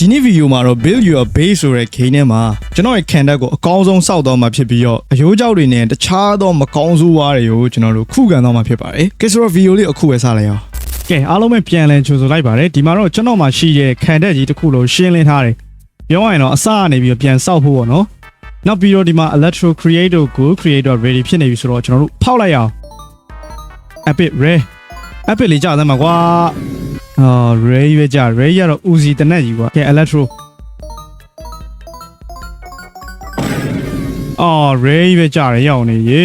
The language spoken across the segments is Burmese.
ဒီနေ့ဗီဒီယိုမှာတော့ build your base ဆိုတဲ့ game ထဲမှာကျွန်တော်ရဲ့ခံတက်ကိုအကောင်းဆုံးစောက်တော့မှာဖြစ်ပြီးတော့အယိုးကြောက်တွေနဲ့တခြားသောမကောင်းဆိုးဝါးတွေကိုကျွန်တော်တို့ခုခံတော့မှာဖြစ်ပါတယ်။ကဲဆိုတော့ဗီဒီယိုလေးအခုပဲစလိုက်အောင်။ကဲအားလုံးပဲပြန်လည်ကြိုဆိုလိုက်ပါတယ်။ဒီမှာတော့ကျွန်တော်မှာရှိတဲ့ခံတက်ကြီးတစ်ခုလုံးရှင်းလင်းထားတယ်။ပြောရရင်တော့အစကနေပြီးတော့ပြန်စောက်ဖို့ပေါ့နော်။နောက်ပြီးတော့ဒီမှာ electro creator ကို creator ready ဖြစ်နေပြီဆိုတော့ကျွန်တော်တို့ဖောက်လိုက်အောင်။ epic rare epic လေးကြာသမ်းမှာကွာ။ အော် ray ပဲကြာ ray ရတော့ uzi တနက်ကြီးကွာကဲ electro အော် ray ပဲကြာတယ်ရောက်နေရေ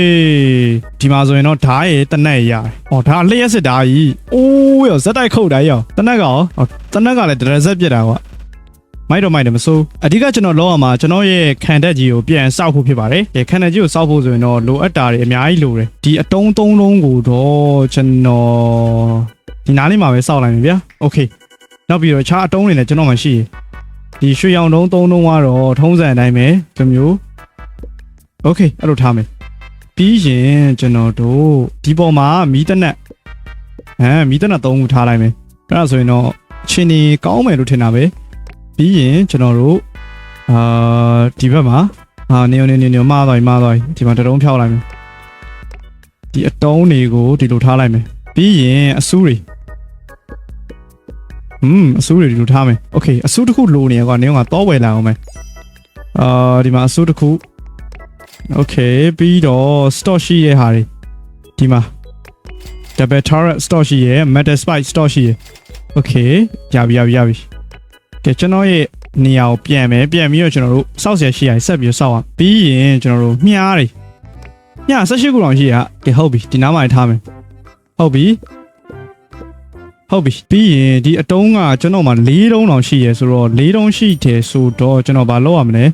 ဒီမှာဆိုရင်တော့ဓာတ်ရတနက်ရရတယ်။အော်ဒါလျှက်စစ်ဓာတ်ကြီး။အိုးရောဇက်တိုက်ခုတ်တိုင်းရောတနက်ကရောအော်တနက်ကလည်းဒရဇက်ပြစ်တာကွာ။မိုက်တော့မိုက်တယ်မစိုးအဓိကကျွန်တော်လောရမှာကျွန်တော်ရဲ့ခံတက်ကြီးကိုပြန်စောက်ဖို့ဖြစ်ပါတယ်။ဒီခံတက်ကြီးကိုစောက်ဖို့ဆိုရင်တော့လိုအပ်တာတွေအများကြီးလိုတယ်။ဒီအတုံးသုံးလုံးကိုတော့ကျွန်တော် ဒီနားလေးမှာပဲစောက်လိုက်မယ်ဗျာ။ Okay နောက်ပြီးတော့ခြားအတုံးတွေလည်းကျွန်တော်မှရှိရဒီရွှေရောင်တုံးသုံးလုံးကတော့ထုံးစံအတိုင်းပဲဒီမျိုး Okay အဲ့လိုထားမယ်ပြီးရင်ကျွန်တော်တို့ဒီပေါ်မှာမီးတနက်ဟမ်မီးတနက်သုံးခုထားလိုက်မယ်အဲ့ဒါဆိုရင်တော့အချင်းနေကောင်းမယ်လို့ထင်တာပဲပြီးရင်ကျွန်တော်တို့အာဒီဘက်မှာအာနေနေနေနေမှားသွားပြီမှားသွားပြီဒီမှာတတုံးဖြောက်လိုက်မယ်ဒီအတုံးတွေကိုဒီလိုထားလိုက်မယ်ပြီးရင်အဆူးတွေ อืมအဆူးတွေဒီလိုထားမယ်โอเคအဆူးတစ်ခုလိုနေရကွာနေကတော့ဝယ်လာအောင်မယ်အာဒီမှာအဆူးတစ်ခု โอเคပြီးတော့ stock ရှိရဲ့ဟာတွေဒီမှာ double turret stock ရှိရဲ့ metal spike stock ရှိရဲ့โอเคရပြီရပြီရပြီကဲကျွန်တော်ရဲ့နေရာကိုပြန်မယ်ပြန်ပြီးတော့ကျွန်တော်တို့စောက်ဆရာရှိရဆက်ပြီးတော့စောက်အောင်ပြီးရင်ကျွန်တော်တို့မြားတွေမြား18ခုလောက်ရှိရကဲဟုတ်ပြီဒီနားမှာထားမယ်ဟုတ်ပြီ ဟုတ်ပြီပြီးရင်ဒီအတုံးကကျွန်တော်မှာ၄တုံးတောင်ရှိရဆိုတော့၄တုံးရှိတယ်ဆိုတော့ကျွန်တော်ဘာလုပ်ရမလဲ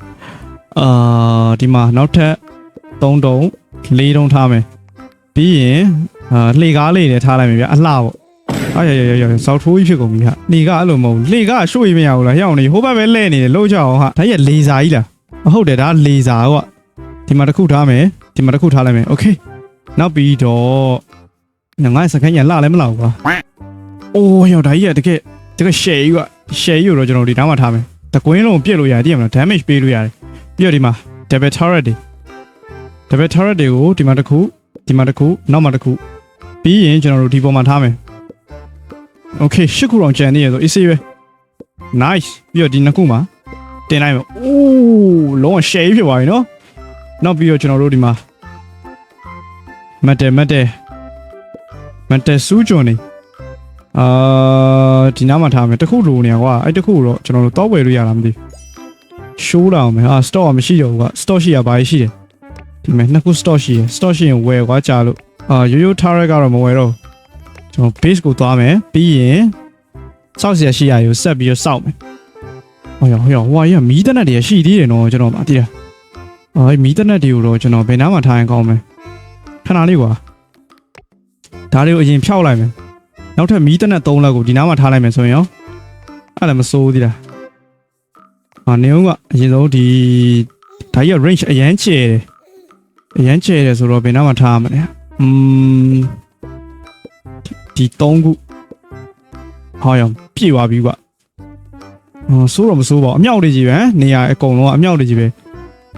အာဒီမှာနောက်ထပ်3တုံး4တုံးထားမယ်ပြီးရင်အာလှေကားလေးတွေထားလိုက်မယ်ဗျအလှပေါ့အာရရရရစောက်ထိုးကြီးဖြစ်ကုန်ပြီဟာလှေကားအဲ့လိုမဟုတ်ဘူးလှေကားရွှေ့မရဘူးလားဟျောင်းနေဟိုဘက်ပဲလဲနေတယ်လို့ကြအောင်ဟာဒါရက်လေစာကြီးလားမဟုတ်တယ်ဒါလေစာကွာဒီမှာတစ်ခုထားမယ်ဒီမှာတစ်ခုထားလိုက်မယ်โอเคနောက်ပြီးတော့ငါစကန်ရလှလည်းမလောက်ကွာ အိုးဟျောဒါကြီးကတကယ်တကယ် share ကြီးကွာ share ကြီးကိုတော့ကျွန်တော်ဒီနားမှာထားမယ်တကွင်းလုံးပြစ်လို့ရတယ်တည်ရမလား damage ပေးလို့ရတယ်ပြီးတော့ဒီမှာ double turret တွေ double turret တွေကိုဒီမှာတစ်ခုဒီမှာတစ်ခုနောက်မှာတစ်ခုပြီးရင်ကျွန်တော်တို့ဒီပေါ်မှာထားမယ် okay ရှစ်ခုအောင်ကျန်နေရဆို easy ပဲ nice ပြီးတော့ဒီနှစ်ခုမှာတင်လိုက်မယ်အိုးလုံးဝ share ဖြစ်သွားပြီနော်နောက်ပြီးတော့ကျွန်တော်တို့ဒီမှာ metal metal metal စူးကြုံနေ အာဒီနားမှာထားမယ်တစ်ခုလိုနေကွာအဲ့တစ်ခုကိုတော့ကျွန်တော်တို့တောက်ဝယ်လို့ရတာမသိဘူးရှိုးလာအောင်မယ်ဟာ stock ကမရှိတော့ဘူးက stock ရှိရပါရှိတယ် ဒီမဲ့နှစ်ခု stock ရှိရယ် stock ရှိရင်ဝယ်သွားကြလို့အာရိုးရိုး target ကတော့မဝယ်တော့ဘူးကျွန်တော် base ကိုသွားမယ်ပြီးရင်စောက်เสียရှိရကိုဆက်ပြီးတော့စောက်မယ်ဟောရဟောရဟိုရမီးတနက်တွေရှိသေးတယ်နော်ကျွန်တော်မသိတာအာမီးတနက်တွေကိုတော့ကျွန်တော်ဘယ်နားမှာထားရင်ကောင်းမလဲခဏလေးကွာဒါတွေကိုအရင်ဖြောက်လိုက်မယ် နောက်ထပ်မီးတနက်၃လက်ကိုဒီနားမှာထားလိုက်မယ်ဆိုရင်ရောအဲ့လည်းမစိုးသေးတာအာနေဦးကအရင်ဆုံးဒီဒါကြီးက range အရန်ကျယ်တယ်အရန်ကျဲတယ်ဆိုတော့ဘယ်နားမှာထားရမလဲอืมဒီ၃ခုဟောရပြည့်သွားပြီကွာဟောစိုးတော့မစိုးပါဘူးအမြောက်တွေကြီးပဲနေရာအကုန်လုံးကအမြောက်တွေကြီးပဲ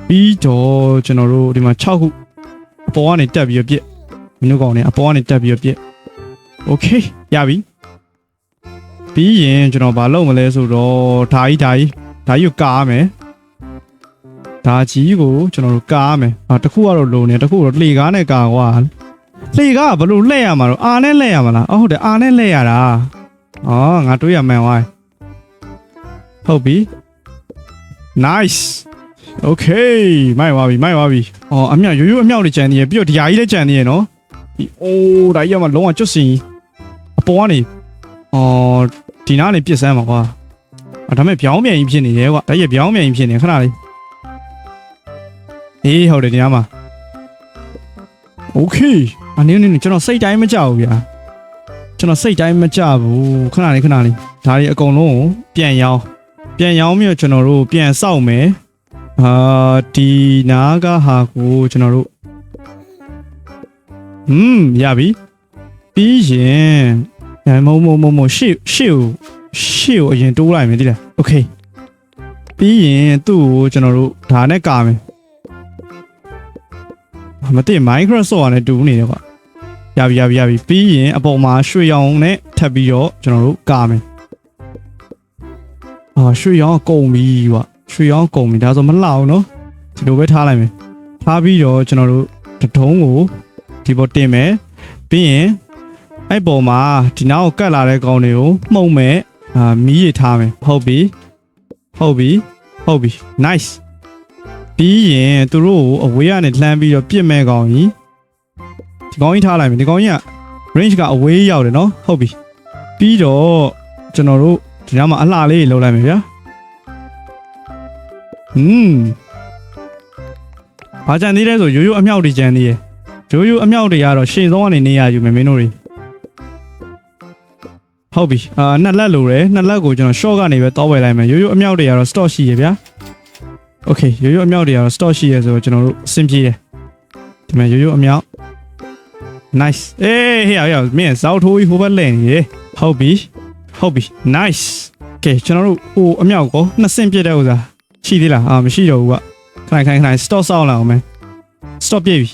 ပြီးတော့ကျွန်တော်တို့ဒီမှာ6ခုအပေါ်ကနေတက်ပြီးတော့ပြည့်မင်းတို့ကောင်နေအပေါ်ကနေတက်ပြီးတော့ပြည့် โอเคရပြီပြီးရင်ကျွန်တော်ဘာလုပ်မလဲဆိုတော့ဓာကြီးဓာကြီးဓာကြီးကိုကားမယ် ဒါကြီးကိုကျွန်တော်တို့ကားမယ်။အာတစ်ခုကတော့လုံနေတစ်ခုကတော့လှေကားနဲ့ကာကွာ။လှေကားကဘလို့လှည့်ရမှာတော့အာနဲ့လှည့်ရမှာလား။အော်ဟုတ်တယ်အာနဲ့လှည့်ရတာ။အော်ငါတွေးရမှန်သွား။ဟုတ်ပြီ။ Nice Okay မိုက်သွားပြီမိုက်သွားပြီ။အော်အမြောက်ရိုးရိုးအမြောက်တွေကြံနေရပြီးတော့ဒီယာကြီးလည်းကြံနေရနော်။ဒီအိုးဒါကြီးကမှလုံးဝကျွတ်စင် အပေါ်ကနေအော်ဒီနားနေပြစ်စမ်းမှာကွာ။အဲ့ဒါမဲ့ပြောင်းပြန်ကြီးဖြစ်နေတယ်ကွာ။ဒါကြီးပြောင်းပြန်ကြီးဖြစ်နေခဏလေး အေးဟုတ်တယ်ဒီနားမှာโอเคအနေနဲ့ကျွန်တော်စိတ်တိုင်းမကြောက်ဘူးဗျာကျွန်တော်စိတ်တိုင်းမကြဘူးခဏလေးခဏလေးဒါတွေအကုန်လုံးကိုပြန်ရောင်းပြန်ရောင်းပြီးတော့ကျွန်တော်တို့ပြန်စောက်မယ်အာဒီနားကဟာကိုကျွန်တော်တို့ဟွန်းရပြီပြီးရင် အဲမုံမုံမုံမုံရှေ့ရှေ့ကိုရှေ့ကိုအရင်တိုးလိုက်မယ်တိလားโอเค ပြီးရင်သူ့ကိုကျွန်တော်တို့ဒါနဲ့ကာမယ်မသိ Minecraft ဆော့ရတယ်တူနေတယ်ကွာရပြီရပြီရပြီပြီးရင်အပေါ်မှာရွှေရောင်နဲ့ထပ်ပြီးတော့ကျွန်တော်တို့ကာမယ်အာရွှေရောင်ကကုန်ပြီကွာရွှေရောင်ကုန်ပြီဒါဆိုမလှအောင်နော်ဒီလိုပဲထားလိုက်မယ်ထားပြီးတော့ကျွန်တော်တို့တထုံးကိုဒီပေါ်တင်မယ်ပြီးရင် အဲ့ပေါ်မှာဒီနောက်ကိုကတ်လာတဲ့ကောင်တွေကိုမှုံမယ်အာမီးရထားမယ်ဟုတ်ပြီဟုတ်ပြီဟုတ်ပြီ nice ပြီးရင်သူတို့ကိုအဝေးကနေလှမ်းပြီးတော့ပြစ်မဲ့ကောင်ကြီးဒီကောင်ကြီးထားလိုက်မယ်ဒီကောင်ကြီးက range ကအဝေးရောက်တယ်နော်ဟုတ်ပြီပြီးတော့ကျွန်တော်တို့ဒီနားမှာအလှလေးလှုပ်လိုက်မယ်ဗျာဟွန်းဘာကြံသေးလဲဆိုရိုးရိုးအမြောက်တွေကြံသေးရဲ့ရိုးရိုးအမြောက်တွေကတော့ရှေ့ဆုံးကနေနေရယူမယ်မင်းတို့တွေ ဟုတ်ပြီအာနှစ်လက်လိုတယ်နှစ်လက်ကိုကျွန်တော် short ကနေပဲတောက်ဝယ်လိုက်မယ်ရိုးရိုးအမြောက်တွေကတော့ stock ရှိရဗျာ okay ရိုးရိုးအမြောက်တွေကတော့ stock ရှိရဆိုတော့ကျွန်တော်တို့အဆင်ပြေတယ်ဒီမှာရိုးရိုးအမြောက် nice အေးဟေ့ဟေ့မင်းစောက်ထိုးကြီးဟိုဘက်လဲနေရေဟုတ်ပြီဟုတ်ပြီ nice okay ကျွန်တော်တို့ဟိုအမြောက်ကိုနှစ်ဆင့်ပြည့်တဲ့ဥစားရှိသေးလားအာမရှိတော့ဘူးကခဏခဏခဏ stock ဆောက်လာအောင်မယ် stop ပြည့်ပြီ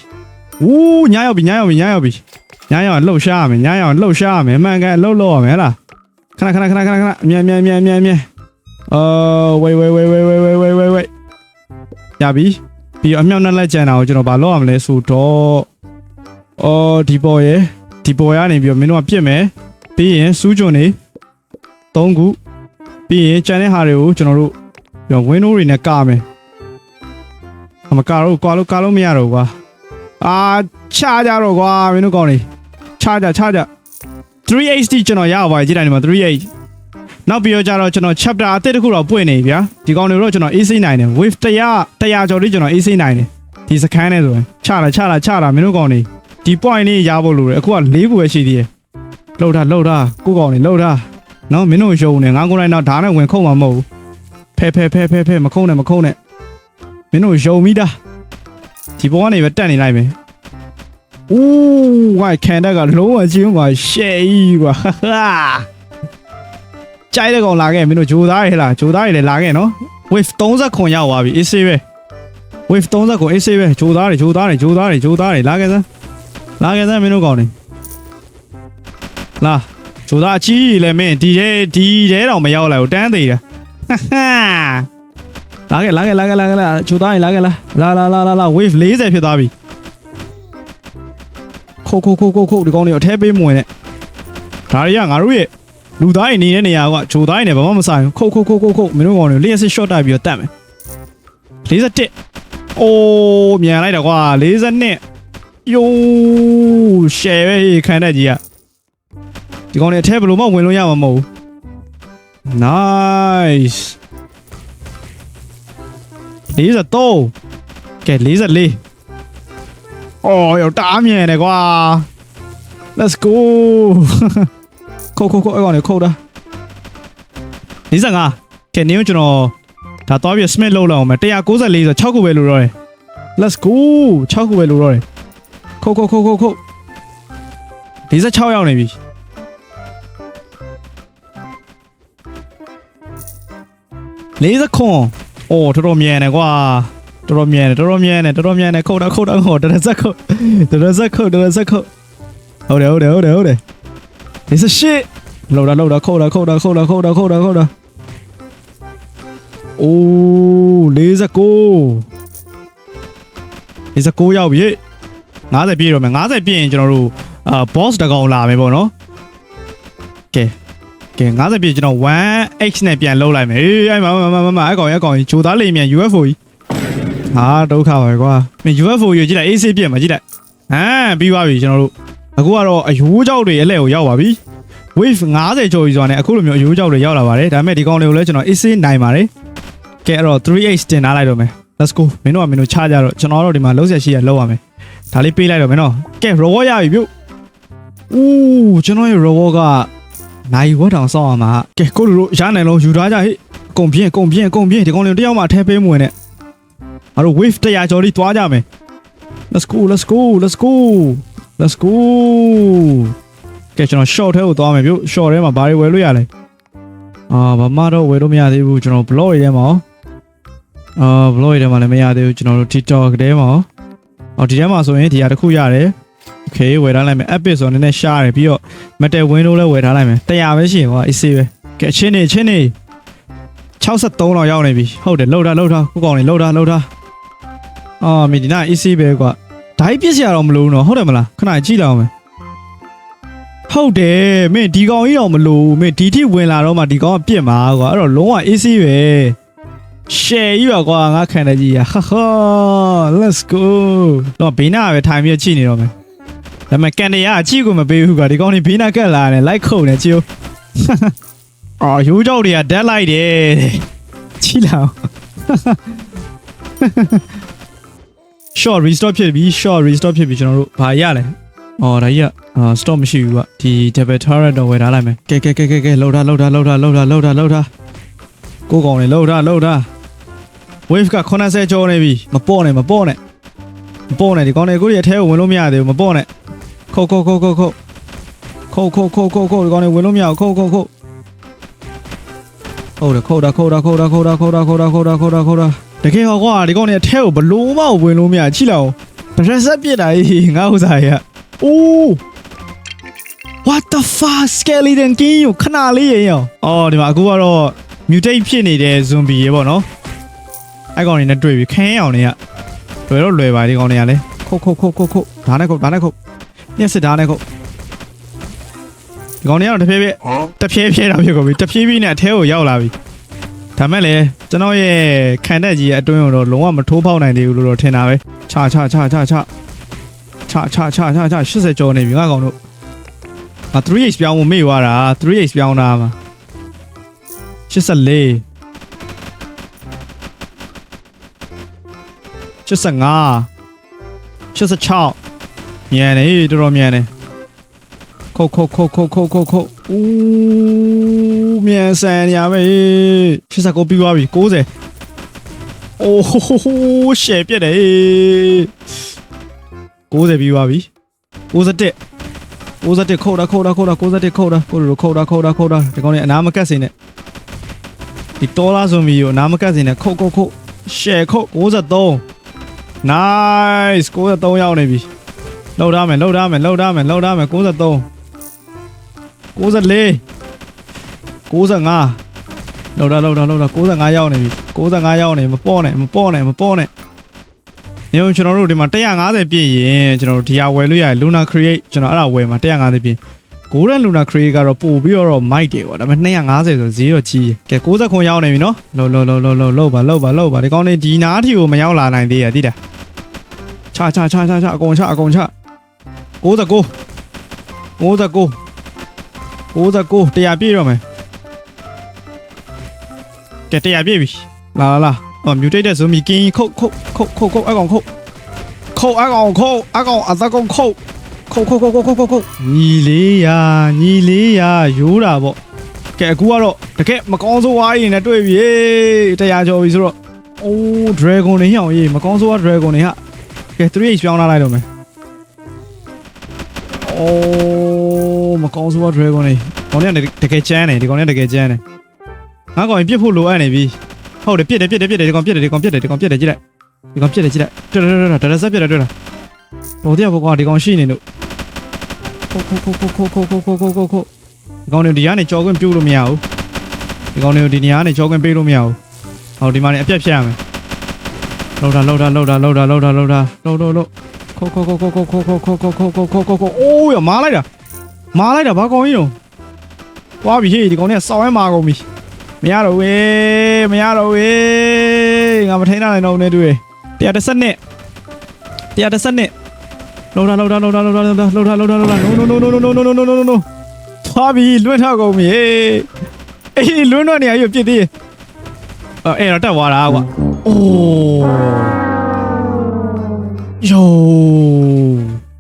ဦးညာရောက်ပြီညာရောက်ပြီညာရောက်ပြီ ညာရောက်လှုပ်ရှားရမယ်ညာရောက်လှုပ်ရှားရမယ်အမှန်ကန်လှုပ်လို့ရမယ်ဟလားခဏခဏခဏခဏခဏအမြန်မြန်မြန်မြန်မြန်အော်ဝေးဝေးဝေးဝေးဝေးဝေးဝေးဝေးဝေးရပြီပြီးတော့အမြောက်နဲ့လက်ကြံတာကိုကျွန်တော်ဘာလုပ်ရမလဲဆိုတော့အော်ဒီပေါ်ရယ်ဒီပေါ်ရနေပြီးတော့မင်းတို့ကပြစ်မယ်ပြီးရင်စူးကြွန်နေ၃ခုပြီးရင်ကျန်တဲ့ဟာတွေကိုကျွန်တော်တို့ပြီးတော့ window တွေနဲ့ကမယ်အမကတော့ကွာလို့ကာလို့မရတော့ဘူးကွာအာချာကြတော့ကွာမင်းတို့ကောင်းနေ ချာကြချာကြ 3HD ကျွန်တော်ရပါကြည့်တိုင်းဒီမှာ 3H နောက်ပြီးတော့ကြတော့ကျွန်တော် chapter အသစ်တစ်ခုတော့ပွင့်နေပြီဗျာဒီကောင်တွေတော့ကျွန်တော် AC နိုင်တယ် wave 100 100ကျော်လေးကျွန်တော် AC နိုင်တယ်ဒီစကန်နဲ့ဆိုရင်ချလာချလာချလာမင်းတို့ကောင်တွေဒီ point လေးရဖို့လိုတယ်အခုက၄ခုပဲရှိသေးတယ်လှုပ်တာလှုပ်တာကိုကောင်တွေလှုပ်တာနော်မင်းတို့ရုံနေငါကိုယ်တိုင်တော့ဓာတ်နဲ့ဝင်ခုံမှာမဟုတ်ဘူးဖဲဖဲဖဲဖဲဖဲမခုံနဲ့မခုံနဲ့မင်းတို့ရုံမိတာဒီဘောကနေပဲတက်နေလိုက်မယ် ဦးဝိုင်ကန်တက်ကလုံးဝချင်းကွာရှယ်ကြီးကွာဟာကြိုက်တဲ့ကောင်လာခဲ့မင်းတို့ဂျိုသားရဟလားဂျိုသားရလည်းလာခဲ့နော် wave 30ခွန်ရောက်သွားပြီ AC ပဲ wave 30ခွန် AC ပဲဂျိုသားရဂျိုသားရဂျိုသားရဂျိုသားရလာခဲ့စမ်းလာခဲ့စမ်းမင်းတို့ကောင်နေလာဂျိုသားအကြီးကြီးလည်းမင်းဒီထဲဒီထဲတော့မရောက်လာဘူးတန်းသေးတယ်ဟာလာခဲ့လာခဲ့လာခဲ့လာခဲ့လာဂျိုသားရလာခဲ့လာလာလာလာလာ wave 40ဖြစ်သွားပြီ ခိုးခိုးခိုးခိုးခိုးဒီကောင်တွေအထဲပေးမဝင်နဲ့ဒါတွေကငါတို့ရဲ့လူသားတွေနေတဲ့နေရာကဂျိုသားတွေနဲ့ဘာမှမဆိုင်ဘူးခိုးခိုးခိုးခိုးခိုးမင်းတို့ကောင်တွေလျှက်စစ် shot တိုက်ပြီးတော့တတ်မယ်41အိုးမြန်လိုက်တာကွာ42ယိုးရှယ်ပဲခံတတ်ကြီးอ่ะဒီကောင်တွေအထဲဘယ်လိုမှဝင်လို့ရမှာမဟုတ်ဘူး nice 43ကဲ44 အော်ရောတားမြင်တယ်ကွာ let's go ခုတ်ခုတ်ခုတ်အဲ့ကောင်နေခုတ်တာ45ကဲနင်းကျွန်တော်ဒါတော့ပြ smith လောက်လောက်အောင်မယ်194ဆို6ခုပဲလို့တော့တယ် let's go 6ခုပဲလို့တော့တယ်ခုတ်ခုတ်ခုတ်ခုတ်ခုတ်46ရောက်နေပြီ40ခွန်အိုးတော်တော်မြန်တယ်ကွာ တော်တော်မြန်တယ်တော်တော်မြန်တယ်တော်တော်မြန်တယ်ခုတ်တာခုတ်တာခုတ်တော်တော်စက်ခုတ်တော်တော်စက်ခုတ်တော်တော်စက်ခုတ်ဟုတ်တယ်ဟုတ်တယ်ဟုတ်တယ်ဟုတ်တယ် This is shit လောက်တာလောက်တာခုတ်တာခုတ်တာခုတ်တာခုတ်တာခုတ်တာခုတ်တာအိုး49 49ရောက်ပြီ50ပြည့်တော့မယ်50ပြည့်ရင်ကျွန်တော်တို့အာ boss တကောင်လာမယ်ပေါ့နော်ကဲကဲ50ပြည့်ကျွန်တော် 1x နဲ့ပြန်လှုပ်လိုက်မယ်အေးအဲ့မမမမမအဲ့ကောင်အဲ့ကောင်ဂျိုသားလိမ်မြန် UFO ကြီး ဟာဒုက္ခပါပဲကွာမင်း UFO ကြီးကြည့်လိုက် AC ပြည့်မှာကြည့်လိုက်ဟမ်ပြီးသွားပြီကျွန်တော်တို့အခုကတော့အယိုးကြောက်တွေအလှည့်ကိုရောက်ပါပြီ wave 50ကျော်ပြီဆိုတာနဲ့အခုလိုမျိုးအယိုးကြောက်တွေရောက်လာပါတယ်ဒါပေမဲ့ဒီကောင်တွေကိုလည်းကျွန်တော် AC နိုင်ပါတယ်ကဲအဲ့တော့ 3x တင်ထားလိုက်တော့မယ် let's go မင်းတို့ကမင်းတို့ချကြတော့ကျွန်တော်တို့ဒီမှာလုံးဆက်ရှိရလောက်ရမယ်ဒါလေးပေးလိုက်တော့မယ်နော်ကဲ robot ရပြီပြုတ်ဦးကျွန်တော်ရဲ့ robot ကနိုင်ဝတ်တောင်စောင့်ရမှာကဲကိုလူတို့ရနိုင်လုံးယူထားကြဟေ့ကုံပြင်းကုံပြင်းကုံပြင်းဒီကောင်လေးတယောက်မှအထဲပေးမဝင်နဲ့ ငါတို့ wave 100ကျော်လေးတွားကြမယ် let's go let's go let's go let's go ကဲကျွန်တော် short ထဲကိုသွားမယ်ပြုတ် short ထဲမှာဘာတွေဝယ်လို့ရလဲအာဘာမှတော့ဝယ်လို့မရသေးဘူးကျွန်တော် block တွေထဲမှာ အာဘလော့ရတဲ့မှာလည်းမရသေးဘူးကျွန်တော်တို့ TikTok ထဲမှာအော်ဒီထဲမှာဆိုရင်ဒီဟာတစ်ခုရတယ်โอเคဝယ်ထားလိုက်မယ် epic ဆိုတော့နည်းနည်းရှားတယ်ပြီးတော့ metal window လည်းဝယ်ထားလိုက်မယ်100ပဲရှိရင်ကွာ easy ပဲကဲအချင်းနေအချင်းနေ63လောက်ရောက်နေပြီဟုတ်တယ်လှုပ်တာလှုပ်တာကိုကောင်နေလှုပ်တာလှုပ်တာ အော်မီဒီနာ easy ပဲကွာဓာတ်ပြစ်စရာတော့မလိုဘူးနော်ဟုတ်တယ်မလားခဏကြည့်လောက်မယ်ဟုတ်တယ်မင်းဒီကောင်ကြီးတော့မလိုဘူးမင်းဒီထိဝင်လာတော့မှဒီကောင်ကပြစ်မှာကွာအဲ့တော့လုံးဝ easy ပဲ share ကြီးပါကွာငါခံတယ်ကြီးရဟာဟာ let's go တော့ဘေးနာပဲထိုင်ပြီးကြည့်နေတော့မယ်ဒါပေမဲ့ကန်နေရအကြည့်ကိုမပေးဘူးကွာဒီကောင်နေဘေးနာကက်လာတယ် like ခုန်နေကြည့်ဦးအော်ရိုးကြောက်တွေက dead လိုက်တယ်တဲ့ကြည့်လောက် short restore ဖြစ်ပြီ short restore ဖြစ်ပြီကျွန်တော်တို့ဘာရလဲအော်ဒါကြီးကအာ stop မရှိဘူးကွာဒီ double turret တော့ဝယ်ထားလိုက်မယ်ကဲကဲကဲကဲကဲလှုပ်ထားလှုပ်ထားလှုပ်ထားလှုပ်ထားလှုပ်ထားလှုပ်ထားကိုကောင်နေလှုပ်ထားလှုပ်ထား wave က90ကျော်နေပြီမပေါ့နဲ့မပေါ့နဲ့မပေါ့နဲ့ဒီကောင်တွေကိုရအထဲကိုဝင်လို့မရသေးဘူးမပေါ့နဲ့ခုတ်ခုတ်ခုတ်ခုတ်ခုတ်ခုတ်ခုတ်ခုတ်ခုတ်ခုတ်ဒီကောင်တွေဝင်လို့မရဘူးခုတ်ခုတ်ခုတ်ဟုတ်တယ်ခုတ်တာခုတ်တာခုတ်တာခုတ်တာခုတ်တာခုတ်တာခုတ်တာခုတ်တာခု တ်တာတကယ်ဟောကွာဒီကောင်တွေအထဲကိုဘလို့မှဝင်လို့မရချိလောက်ပရက်ဆက်ပြစ်တာကြီးငါဥစားရအိုး What the fuck skeleton king ကိုခဏလေးရင်ရောအော်ဒီမှာအခုကတော့ mutate ဖြစ်နေတဲ့ zombie ရေပေါ့နော်အဲ့ကောင်တွေနဲ့တွေ့ပြီခင်းအောင်တွေကလွယ်တော့လွယ်ပါဒီကောင်တွေကလည်းခုတ်ခုတ်ခုတ်ခုတ်ခုတ်ဓာတ်နဲ့ခုတ်ဓာတ်နဲ့ခုတ်ညက်စစ်ဓာတ်နဲ့ခုတ်ဒီကောင်တွေကတော့တဖြည်းဖြည်းတဖြည်းဖြည်းတော့ဖြစ်ကုန်ပြီတဖြည်းဖြည်းနဲ့အထဲကိုရောက်လာပြီ ဒါမဲ့လေကျွန်တော်ရဲ့ခံတက်ကြီးရဲ့အတွင်းကိုတော့လုံးဝမထိုးပေါက်နိုင်သေးဘူးလို့တော့ထင်တာပဲချာချာချာချာချာချာချာချာချာချာ80ကျော်နေပြီငါကောင်တို့အာ 3h ပြောင်းဖို့မေ့သွားတာ 3h ပြောင်းတာမှာ84 85 86မြန်နေတော်တော်မြန်နေခုတ်ခုတ်ခုတ်ခုတ်ခုတ်ခုတ်ခုတ် ဦးမြန်ဆန်ရမယ်89ပြီးသွားပြီ90အိုးဟိုဟိုဟိုရှယ်ပြက်တယ်90ပြီးသွားပြီ91 91ခုတ်တာခုတ်တာခုတ်တာ91ခုတ်တာကိုလိုခုတ်တာခုတ်တာခုတ်တာဒီကောင်လေးအနာမကတ်စင်နဲ့ဒီတော်လာဇွန်မီကိုအနာမကတ်စင်နဲ့ခုတ်ခုတ်ခုတ်ရှယ်ခုတ်93 nice 93ရောက်နေပြီလောက်ထားမယ်လောက်ထားမယ်လောက်ထားမယ်လောက်ထားမယ်93 94 95လောက်တာလောက်တာလောက်တာ95ရောက်နေပြီ95ရောက်နေမပေါ့နဲ့မပေါ့နဲ့မပေါ့နဲ့ညကျွန်တော်တို့ဒီမှာ150ပြည့်ရင်ကျွန်တော်တို့ဒီဟာဝယ်လို့ရတယ် Luna Create ကျွန်တော်အဲ့ဒါဝယ်မှာ150ပြည့် Golden Luna Create ကတော့ပို့ပြီးတော့ mic တယ်ပေါ့ဒါပေမဲ့250ဆိုဈေးတော့ကြီးကဲ60ခွန်ရောက်နေပြီနော်လောလောလောလောလောလောပါလောပါလောပါဒီကောင်းလေးဒီနားထီကိုမရောက်လာနိုင်သေးရတိတာချချချချချအကုန်ချအကုန်ချ69 69 69တရားပြည့်တော့မယ်ကဲတရားပြည့်ပြီလာလာလာအော် mutate တဲ့ zombie ကင်းခုတ်ခုတ်ခုတ်ခုတ်ခုတ်အကောင်ခုတ်ခုတ်အကောင်ခုတ်အကောင်အသကောင်ခုတ်ခုတ်ခုတ်ခုတ်ခုတ်ခုတ်ခုတ်ညီလေးရာညီလေးရာရိုးတာပေါ့ကဲအခုကတော့တကယ်မကောင်းဆိုးဝါးရင်နဲ့တွေ့ပြီတရားကျော်ပြီဆိုတော့အိုး dragon တွေဟျောင်းရေးမကောင်းဆိုးဝါး dragon တွေဟာကဲ 3h ပြောင်းလာလိုက်တော့မယ် အိုးမကောင်းဆိုးပါ dragon လေးကောင်လေးကတကယ်ချမ်းတယ်ဒီကောင်လေးကတကယ်ချမ်းတယ်ငါကောင်ပြစ်ဖို့လိုအပ်နေပြီဟုတ်တယ်ပြစ်တယ်ပြစ်တယ်ပြစ်တယ်ဒီကောင်ပြစ်တယ်ဒီကောင်ပြစ်တယ်ဒီကောင်ပြစ်တယ်ကြည့်လိုက်ဒီကောင်ပြစ်တယ်ကြည့်လိုက်တော်တော်တော်တော်တော်ဆက်ပြစ်တယ်တွေ့လားဘောတရားဘောကောင်ဒီကောင်ရှိနေလို့ခိုးခိုးခိုးခိုးခိုးခိုးခိုးခိုးခိုးခိုးဒီကောင်တွေဒီကနေကြော်ခွင့်ပြုလို့မရဘူးဒီကောင်တွေကိုဒီနေရာကနေကြော်ခွင့်ပေးလို့မရဘူးဟောဒီမှာနေအပြက်ဖြတ်ရမယ်လောက်တာလောက်တာလောက်တာလောက်တာလောက်တာလောက်တာလောက်လောက်လောက် ခိုးခိုးခိုးခိုးခိုးခိုးခိုးခိုးခိုးခိုးခိုးခိုးခိုးခိုးအိုးရမားလိုက်တာမားလိုက်တာဘာကောင်းကြီးတော့ွားပြီဟေးဒီကောင်เนี่ยစောင်းရဲမာကုန်ပြီမရတော့ဝေးမရတော့ဝေးငါမထိန်နိုင်တော့နဲ့တွေ့130နဲ့130နဲ့လောက်တာလောက်တာလောက်တာလောက်တာလောက်တာလောက်တာလောက်တာလောက်တာ no no no no no no no no no no no ွားပြီလွတ်ထောက်ကုန်ပြီအေးလွတ်တော့နေရရပြစ်သေးအဲ့တော့တက်သွားတာကွာ โ ။ယော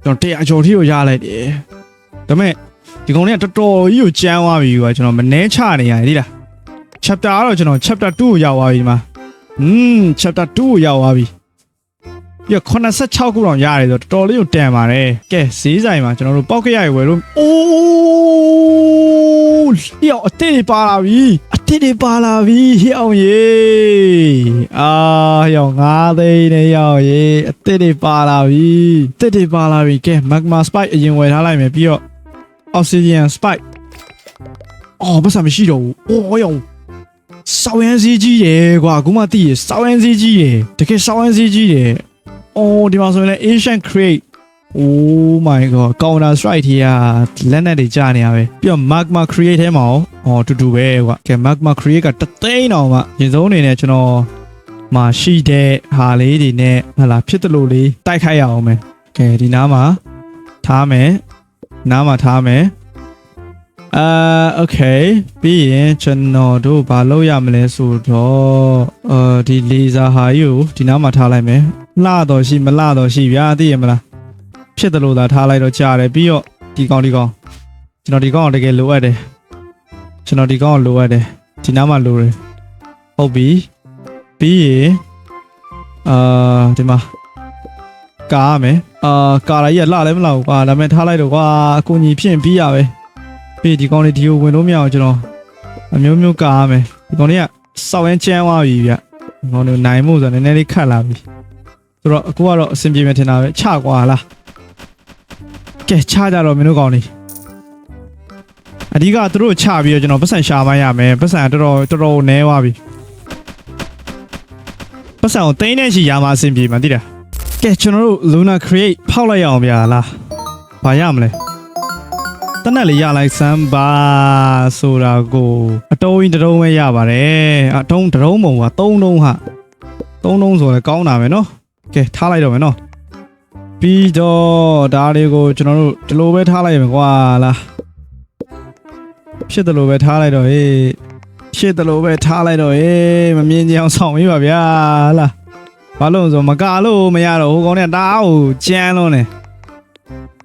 ကျွန်တော်တရားကျော်ထိကိုရလိုက်တယ်။ဒါပေမဲ့ဒီကောင်လေးကတော်တော်ကြီးကိုကြမ်းသွားပြီကွာကျွန်တော်မနှဲချနေရတယ်ဒီလား chapter ကတော့ကျွန်တော် chapter 2ကိုရောက်သွားပြီဒီမှာ။음 chapter 2ကိုရောက်သွားပြီ။ပြ86ခုတော့ရတယ်ဆိုတော်တော်လေးကိုတန်ပါတယ်။ကဲဈေးဆိုင်မှာကျွန်တော်တို့ပေါက်ကရရွယ်လို့အိုးလျှောက်အသေးပါလာပြီ။အ တစ်တွေပါလာပြီဟျောင်းရေအာဟျောင်းငါးသိန်းနဲ့ဟျောင်းရေအတစ်တွေပါလာပြီတစ်တွေပါလာပြီကဲ magma spike အရင်ဝယ်ထားလိုက်မယ်ပြီးတော့ obsidian spike အော်ဘာသာမရှိတော့ဘူးအော်ဟျောင်းစောင်းရမ်းစည်းကြီးတယ်ကွာအခုမှသိရစောင်းရမ်းစည်းကြီးတယ်တကယ်စောင်းရမ်းစည်းကြီးတယ်အော်ဒီမှာဆိုရင်လည်း Asian crate Oh my god counter strike ทีอ่ะလက်နဲ့တွေကြာနေရပဲပြီးတော့ magma create ထဲမှာရောဟောတူတူပဲကွာကဲ magma create ကတသိန်းအောင်မှရင်ဆုံးအနေနဲ့ကျွန်တော်မှာရှိတဲ့ဟာလေးတွေနဲ့ဟလာဖြစ်တယ်လို့လေးတိုက်ခိုက်ရအောင်မယ်ကဲဒီနားမှာထားမယ်နားမှာထားမယ်အာโอเคပြီးရင်ကျွန်တော်တို့ဘာလုပ်ရမလဲဆိုတော့အာဒီ laser ဟာယူဒီနားမှာထားလိုက်မယ်လှတော့ရှိမလှတော့ရှိဗျာသိရမလား ဖြစ်တယ်လို့သာထားလိုက်တော့ကြားတယ်ပြီးတော့ဒီကောင်ဒီကောင်ကျွန်တော်ဒီကောင်ကိုတကယ်လိုအပ်တယ်ကျွန်တော်ဒီကောင်ကိုလိုအပ်တယ်ဒီနားမှာလိုတယ်ဟုတ်ပြီပြီးရင်အာဒီမှာကားရမယ်အာကာလာကြီးကလှလည်းမလှဘူးကွာဒါပေမဲ့ထားလိုက်တော့ကွာအကူကြီးဖြစ်ရင်ပြီးရပဲပြီးဒီကောင်လေးဒီကိုဝင်လို့မရအောင်ကျွန်တော်အမျိုးမျိုးကားရမယ်ဒီကောင်လေးကစောက်ရင်ကျန်းသွားပြီဗျဒီကောင်လေးနိုင်မှုဆိုတော့နည်းနည်းလေးခတ်လာပြီဆိုတော့အခုကတော့အဆင်ပြေမယ်ထင်တာပဲချကွာလား ကဲချကြတော့မင်းတို့ကောင်းနေအဓိကသူတို့ချပြီးတော့ကျွန်တော်ပတ်စံရှာမရမယ်ပတ်စံတော်တော်တော်တော်နဲသွားပြီပတ်စံကိုတိန်းနေရှိရမှာအဆင်ပြေမှာတိတာကဲကျွန်တော်တို့ Luna Create ဖောက်လိုက်ရအောင်ဗျာလားဘာရမလဲတနက်လေးရလိုက်စမ်းပါဆိုတာကိုအတုံးကြီးတစ်တုံးပဲရပါတယ်အတုံးတစ်တုံးမုံက၃တုံးဟာ၃တုံးဆိုလည်းကောင်းတာပဲเนาะကဲထားလိုက်တော့မယ်เนาะ ပြီးတော့ဒါတွေကိုကျွန်တော်တို့ဒီလိုပဲထားလိုက်မယ်ကွာလားဖြစ်တယ်လို့ပဲထားလိုက်တော့ဟေးဖြစ်တယ်လို့ပဲထားလိုက်တော့ဟေးမမြင်ကြအောင်ဆောင်ပေးပါဗျာလားဘာလို့လဲဆိုမကာလို့မရတော့ဟိုကောင်နဲ့တအားကိုကြမ်းလုံးနေ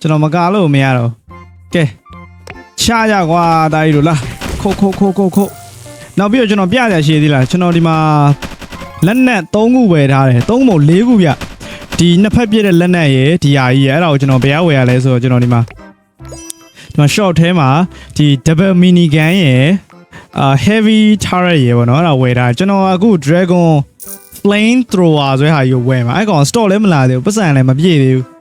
ကျွန်တော်မကာလို့မရတော့ကဲချကြကွာဒါကြီးတို့လားခုတ်ခုတ်ခုတ်ခုတ်ခုတ်နောက်ပြီးတော့ကျွန်တော်ပြရရှိသေးလားကျွန်တော်ဒီမှာလက်နက်၃ခုဝယ်ထားတယ်၃ခုမဟုတ်၄ခုဗျ ဒီနှစ်ဖက်ပြည့်တဲ့လက်နက်ရယ်ဒီဟာကြီးရယ်အဲ့ဒါကိုကျွန်တော်ဘယ်ရဝယ်ရလဲဆိုတော့ကျွန်တော်ဒီမှာဒီမှာ short ထဲမှာဒီ double mini gun ရယ်အာ heavy turret ရယ်ပေါ့နော်အဲ့ဒါဝယ်တာကျွန်တော်အခု dragon flame thrower ဆိုတဲ့ဟာကြီးကိုဝယ်မှာအဲ့ကောင် store လည်းမလာသေးဘူးပတ်စံလည်းမပြည့်သေးဘူး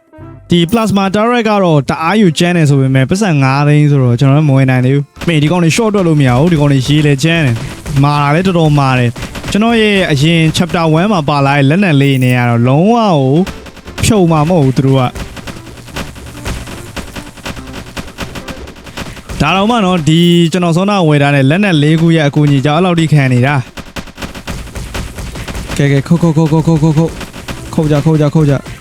ဒီ plasma turret ကတော့တအားယူကျန်းတယ်ဆိုပေမဲ့ပတ်စံ9သိန်းဆိုတော့ကျွန်တော်မဝင်နိုင်သေးဘူး။မင်းဒီကောင်တွေ short တွက်လို့မရဘူးဒီကောင်တွေရေးလေကျန်းတယ်။မာတာလည်းတော်တော်မာတယ်။ကျွန်တော်ရဲ့အရင် chapter 1မှာပါလာတဲ့လက်နက်လေးနေရတော့လုံးဝကိုဖြုံမှာမဟုတ်ဘူးသူတို့ကဒါတော့မှနော်ဒီကျွန်တော်စောနာဝယ်ထားတဲ့လက်နက်၄ခုရဲ့အကူအညီကြောင့်အဲ့လောက်ထိခံနေတာကဲကဲခုတ်ခုတ်ခုတ်ခုတ်ခုတ်ခုတ်ခုတ်ကြခုတ်ကြခုတ်ကြ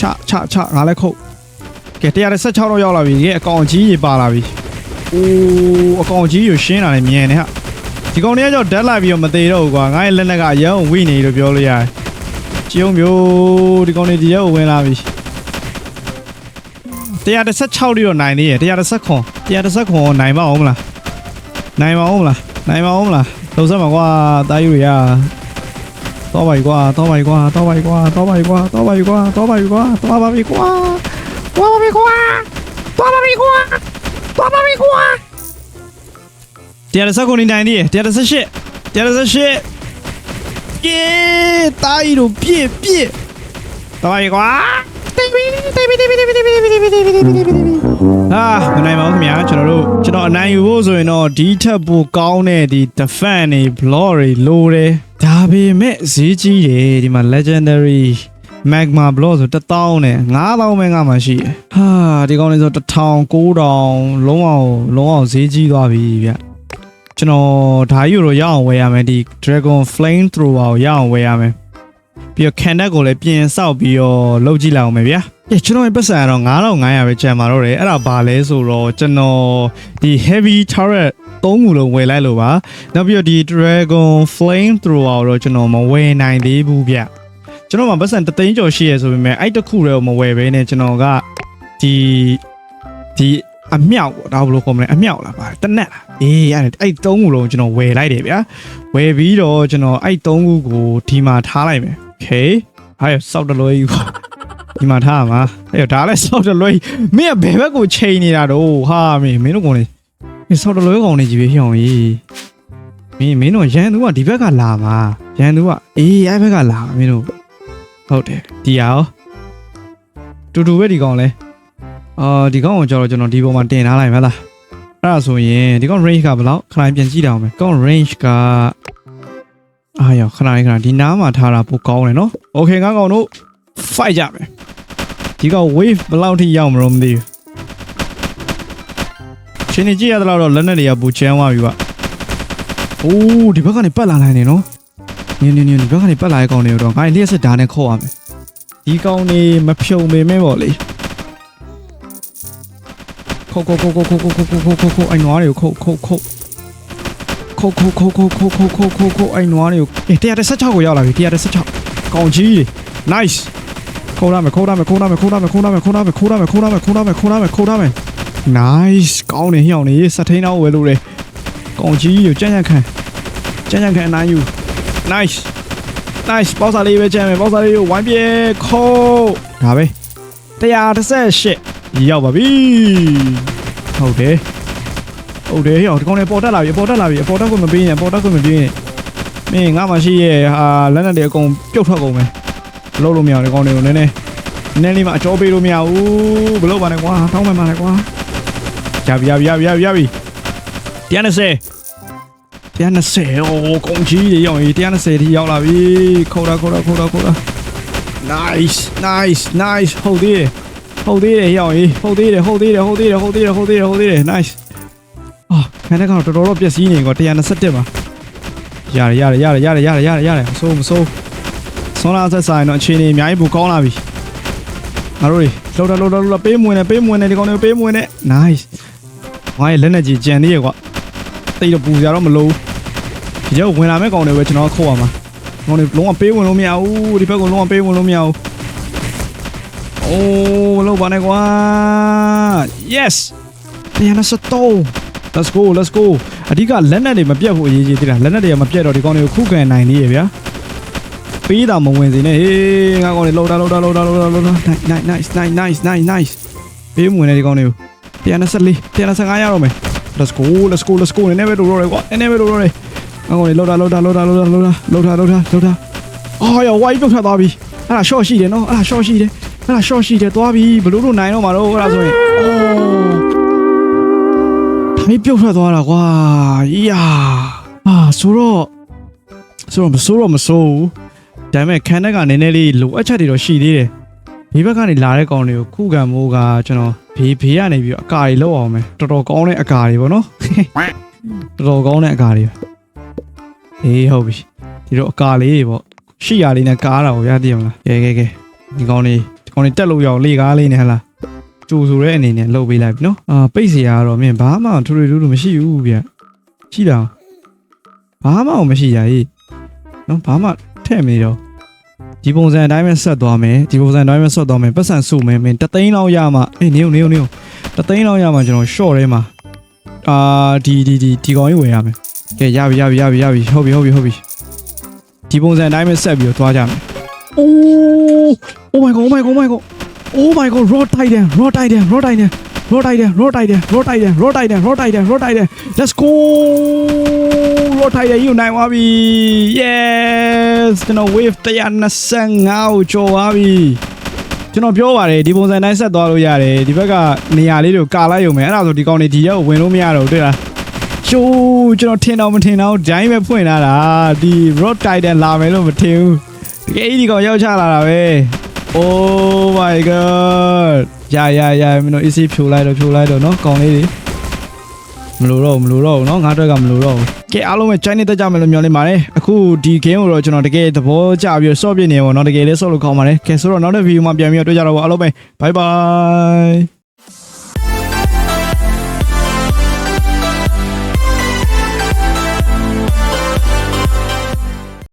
ချချချငါလည်းခုတ်ကဲ116တော့ရောက်လာပြီကဲအကောင်ကြီးကြီးပါလာပြီအိုးအကောင်ကြီးကိုရှင်းလာတယ်မြင်နေဟာဒီကောင်တွေကကြောက်ဓာတ်လိုက်ပြီးတော့မသေးတော့ဘူးကွာငါရဲ့လက်နက်ကရအောင်ဝိနေလို့ပြောလို့ရတယ်ကျုံမျိုးဒီကောင်တွေဒီရက်ကိုဝင်လာပြီ116လေးတော့နိုင်သေးတယ်119 119ကိုနိုင်ပါအောင်မလားနိုင်ပါအောင်မလားနိုင်ပါအောင်မလားလုံးစမ်းပါကွာတာယူရ တော့ပါ E ကွာတော့ပါ E ကွာတော့ပါ E ကွာတော့ပါ E ကွာတော့ပါ E ကွာတော့ပါ E ကွာတော့ပါ E ကွာတော့ပါ E ကွာတော့ပါ E ကွာတော့ပါ E ကွာ119နေနိုင်သေးတယ်118 118ယေတာယူတို့ပြည့်ပြည့်တော့ပါ E ကွာ အာမနိုင်ပါဘူးခင်ဗျာကျွန်တော်တို့ကျွန်တော်အနိုင်ယူဖို့ဆိုရင်တော့ဒီထက်ပိုကောင်းတဲ့ဒီ defense တွေ block တွေလိုတယ် ဒါပေမဲ့ဈေးကြီးတယ်ဒီမှာ legendary magma block ဆို1000နဲ့9000ပဲငါမှရှိတယ်ဟာဒီကောင်းလေးဆို1000 9000လုံးအောင်လုံးအောင်ဈေးကြီးသွားပြီဗျကျွန်တော်ဓာကြီးကိုတော့ရအောင်ဝယ်ရမယ်ဒီ dragon flame thrower ကိုရအောင်ဝယ်ရမယ်ပြီးတော့ candle ကိုလည်းပြင်ဆောက်ပြီးတော့လုပ်ကြည့်လိုက်အောင်မယ်ဗျာကဲကျွန်တော်ရဲ့ပတ်စံကတော့9500ပဲကျန်ပါတော့တယ်အဲ့ဒါဘာလဲဆိုတော့ကျွန်တော်ဒီ heavy turret သုံးခုလုံးဝယ်လိုက်လို့ပါနောက်ပြီးတော့ဒီ dragon flame thrower တော့ကျွန်တော်မဝယ်နိုင်သေးဘူးဗျကျွန်တော်မှာပတ်စံတသိန်းကျော်ရှိရဆိုပေမဲ့အဲ့တစ်ခုတည်းကိုမဝယ်ဘဲနဲ့ကျွန်တော်ကဒီဒီအမြောက်ပေါ့ဒါဘယ်လိုခေါ်မလဲအမြောက်လားပါတနက်လားအေးအဲ့အဲ့သုံးခုလုံးကျွန်တော်ဝယ်လိုက်တယ်ဗျာဝယ်ပြီးတော့ကျွန်တော်အဲ့သုံးခုကိုဒီမှာထားလိုက်မယ် okay ဟာစောက်တလွဲကြီးပေါ့ဒီမှာထားမှာအဲ့တော့ဒါလည်းဆောက်တလွဲမင်းကဘယ်ဘက်ကိုချိန်နေတာတော့ဟာမင်းမင်းတို့ကောင်လေး မင်းဆောက်တလွဲကောင်လေးကြီးပဲဟျောင်းကြီးမင်းမင်းတို့ရန်သူကဒီဘက်ကလာမှာရန်သူကအေးအဲ့ဘက်ကလာမှာမင်းတို့ဟုတ်တယ်ဒီရောတူတူပဲဒီကောင်လဲအာဒီကောင်ကိုကျတော့ကျွန်တော်ဒီပေါ်မှာတင်ထားလိုက်မလားအဲ့ဒါဆိုရင်ဒီကောင် range ကဘယ်လောက်ခဏပြန်ကြည့်တော့မယ်ကောင် range ကအာရောခဏလေးခဏဒီနားမှာထားတာပိုကောင်းတယ်နော်โอเคငါကောင်တို့ fight ကြမယ်ဒီက wave ဘယ်လောက်ထိရောက်မလို့မသိဘူး ရှင်နေကြည့်ရတော့လက်နဲ့တွေကပူချမ်းသွားပြီကွာအိုးဒီဘက်ကနေပတ်လာနိုင်တယ်နော်နင်းနင်းနင်းဒီဘက်ကနေပတ်လာတဲ့ကောင်တွေတော့ငါလျှက်စစ်ဓာတ်နဲ့ခေါ်ရမယ်ဒီကောင်တွေမဖြုံပေမဲ့ပေါ့လေခုတ်ခုတ်ခုတ်ခုတ်ခုတ်ခုတ်ခုတ်ခုတ်ခုတ်ခုတ်အိုင်နွားတွေကိုခုတ်ခုတ်ခုတ်ခုတ်ခုတ်ခုတ်ခုတ်ခုတ်ခုတ်ခုတ်ခုတ်ခုတ်အိုင်နွားတွေကိုအေး116ကိုရောက်လာပြီ116ကောင်ကြီးတွေ nice ခိုးရမယ်ခိုးရမယ်ခိုးရမယ်ခိုးရမယ်ခိုးရမယ်ခိုးရမယ်ခိုးရမယ်ခိုးရမယ်ခိုးရမယ်ခိုးရမယ်ခိုးရမယ် nice ကောင်းနေဟျောင်းနေစက်ထိန်တော့ဝယ်လို့တယ်ကောင်ကြီးကိုကြမ်းကြမ်းခံကြမ်းကြမ်းခံအနိုင်ယူ nice nice ပေါက်စားလေးပဲကြမ်းမယ်ပေါက်စားလေးကိုဝိုင်းပြေခိုးဒါပဲ138ရောက်ပါပြီဟုတ်တယ်ဟုတ်တယ်ဟျောင်းဒီကောင်လေးပေါ်တက်လာပြီပေါ်တက်လာပြီပေါ်တက်ကိုမပေးရင်ပေါ်တက်ကိုမပေးရင်မင်းငါမှရှိရဲ့ဟာလက်နဲ့တွေအကုန်ပြုတ်ထွက်ကုန်မယ်လုံးလို့မရဘူးဒီကောင်တွေကိုနည်းနည်းနည်းနည်းလေးမှအကျော်ပေးလို့မရဘူးဘလို့ပါနဲ့ကွာတောင်းမှန်ပါနဲ့ကွာ ရပြီရပြီရပြီရပြီရပြီ120 120အိုးကုန်ကြီးတွေရောက်ပြီ120ထိရောက်လာပြီခေါ်တာခေါ်တာခေါ်တာခေါ်တာ nice nice nice ဟုတ်သေးတယ်ဟုတ်သေးတယ်ရောက်ပြီဟုတ်သေးတယ်ဟုတ်သေးတယ်ဟုတ်သေးတယ်ဟုတ်သေးတယ်ဟုတ်သေးတယ်ဟုတ်သေးတယ် nice အာခန်းထဲကတော့တော်တော်တော့ပျက်စီးနေကော121ပါရတယ်ရတယ်ရတယ်ရတယ်ရတယ်ရတယ်ရတယ်မစိုးမစိုးဆွမ်းလာဆက်ဆိုင်တော့အခြေအနေအများကြီးပိုကောင်းလာပြီငါတို့တွေလှုပ်တာလှုပ်တာလှုပ်တာပေးမဝင်နေပေးမဝင်နေဒီကောင်တွေပေးမဝင်နေ nice ငါရဲ့လက်နဲ့ကြီးကြံသေးရကွာတိတ်တော့ပူကြတော့မလို့ဒီကျဝင်လာမဲ့ကောင်တွေပဲကျွန်တော်ခုတ်ရမှာကောင်တွေလုံးဝပေးဝင်လို့မရဘူးဒီဘက်ကလုံးဝပေးဝင်လို့မရဘူးအိုးမလုပ်ပါနဲ့ကွာ yes တရားနဲ့စတော့ let's go let's go အဓိကလက်နဲ့တွေမပြတ်ဖို့အရေးကြီးသေးတာလက်နဲ့တွေကမပြတ်တော့ဒီကောင်တွေကိုခုခံနိုင်နေရဗျာပေးတာမဝင်စေနဲ့ဟေးငါကောင်တွေလှုပ်တာလှုပ်တာလှုပ်တာလှုပ်တာလှုပ်တာ nice nice nice nice nice ပေးမဝင်တဲ့ဒီကောင်တွေကို 124 125ရတော့မယ် let's go let's go let's go နည်းနည်းပဲတို့တော့ရကွာနည်းနည်းပဲတို့တော့ရငါကောင်တွေလှုပ်တာလှုပ်တာလှုပ်တာလှုပ်တာလှုပ်တာလှုပ်တာလှုပ်တာလှုပ်တာအော်ရဝိုင်းပြုတ်ထွက်သွားပြီအဲ့ဒါ short ရှိတယ်နော်အဲ့ဒါ short ရှိတယ်အဲ့ဒါ short ရှိတယ်သွားပြီဘလို့တို့နိုင်တော့မှာတော့အဲ့ဒါဆိုရင်အော်ဒါမီးပြုတ်ထွက်သွားတာကွာအီးယာအာဆိုတော့ဆိုတော့မဆိုးတော့မဆိုးဘူးဒါပေမဲ့ခန်းထဲကနည်းနည်းလေးလိုအပ်ချက်တွေတော့ရှိသေးတယ် မိဘကနေလာတဲ့ကောင်တွေကိုခုခံမိုးကကျွန်တော်ဘေးဘေးကနေပြီးအကာတွေလောက်အောင်မယ်တော်တော်ကောင်းတဲ့အကာတွေပေါ့နော်တော်တော်ကောင်းတဲ့အကာတွေအေးဟုတ်ပြီဒီတော့အကာလေးတွေပေါ့ရှိရလေးနဲ့ကားတာပေါ့ဗျာသိရမလားကဲကဲကဲဒီကောင်လေးဒီကောင်လေးတက်လို့ရအောင်လေကားလေးနဲ့ဟလားကြိုဆိုတဲ့အနေနဲ့လှုပ်ပေးလိုက်ပြီနော်အာပိတ်စရာကတော့မင်းဘာမှထူထူထူထူမရှိဘူးဗျရှိတာဘာမှမရှိရည်နော်ဘာမှထည့်မနေတော့ ဒီပုံစံအတိုင်းပဲဆက်သွားမယ်ဒီပုံစံအတိုင်းပဲဆက်သွားမယ်ပတ်စံစုမယ်မင်းတသိန်းလောက်ရမှအေးနေုံနေုံနေုံတသိန်းလောက်ရမှကျွန်တော် short ထဲမှာအာဒီဒီဒီဒီကောင်ကြီးဝယ်ရမယ်ကဲရပြီရပြီရပြီရပြီဟုတ်ပြီဟုတ်ပြီဟုတ်ပြီဒီပုံစံအတိုင်းပဲဆက်ပြီးတော့သွားကြမယ်အိုး oh my god oh my god oh my god oh my god raw titan raw titan raw titan raw titan raw titan raw titan raw titan raw titan raw titan let's go raw titan ယူနိုင်ပါပြီ yes ကျွန်တော် wave 125ကိုကျော်သွားပြီကျွန်တော်ပြောပါတယ်ဒီပုံစံတိုင်းဆက်သွားလို့ရတယ်ဒီဘက်ကနေရာလေးတွေကိုကာလိုက်ရုံပဲအဲ့ဒါဆိုဒီကောင်တွေဒီရက်ကိုဝင်လို့မရတော့ဘူးတွေ့လားချိုးကျွန်တော်ထင်တော့မထင်တော့ဒိုင်းပဲဖွင့်လာတာဒီ road titan လာမယ်လို့မထင်ဘူးတကယ်ကြီးဒီကောင်ရောက်ချလာတာပဲ oh my god ရရရမင်းတို့ easy ဖြိုလိုက်တော့ဖြိုလိုက်တော့เนาะကောင်လေးတွေ မလို့တော့ဘူးမလို့တော့ဘူးเนาะငါအတွက်ကမလို့တော့ဘူးကဲအားလုံးပဲ join နေတတ်ကြမယ်လို့မျှော်လင့်ပါတယ်အခုဒီ game ကိုတော့ကျွန်တော်တကယ်သဘောကျပြီးတော့ stop ပြနေပါတော့တကယ်လေး stop လို့ခေါင်းပါတယ်ကဲဆိုတော့နောက်တဲ့ video မှာပြန်ပြီးတော့တွေ့ကြတော့ပါအားလုံးပဲ bye bye